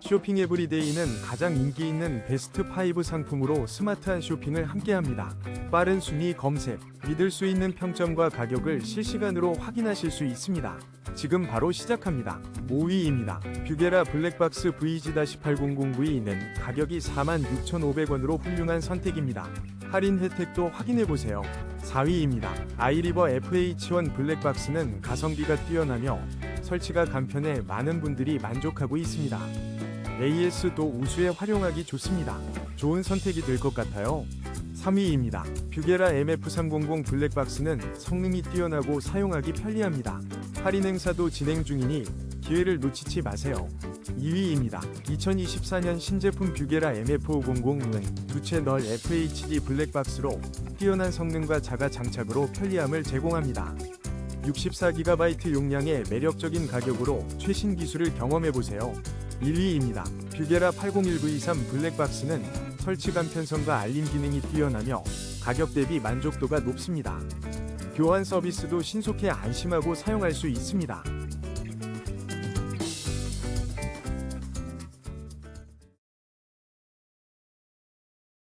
쇼핑 에브리데이는 가장 인기 있는 베스트 5 상품으로 스마트한 쇼핑을 함께합니다. 빠른 순위 검색, 믿을 수 있는 평점과 가격을 실시간으로 확인하실 수 있습니다. 지금 바로 시작합니다. 5위입니다. 뷰게라 블랙박스 VG-8009E는 가격이 46,500원으로 훌륭한 선택입니다. 할인 혜택도 확인해보세요. 4위입니다. 아이리버 FH1 블랙박스는 가성비가 뛰어나며 설치가 간편해 많은 분들이 만족하고 있습니다. AS도 우수에 활용하기 좋습니다. 좋은 선택이 될 것 같아요. 3위입니다. 뷰게라 MF300 블랙박스는 성능이 뛰어나고 사용하기 편리합니다. 할인 행사도 진행 중이니 기회를 놓치지 마세요. 2위입니다. 2024년 신제품 뷰게라 MF500은 두 채 널 FHD 블랙박스로 뛰어난 성능과 자가 장착으로 편리함을 제공합니다. 64GB 용량의 매력적인 가격으로 최신 기술을 경험해보세요. 1위입니다. 뷰게라 801923 블랙박스는 설치감 편성과 알림 기능이 뛰어나며 가격 대비 만족도가 높습니다. 교환 서비스도 신속해 안심하고 사용할 수 있습니다.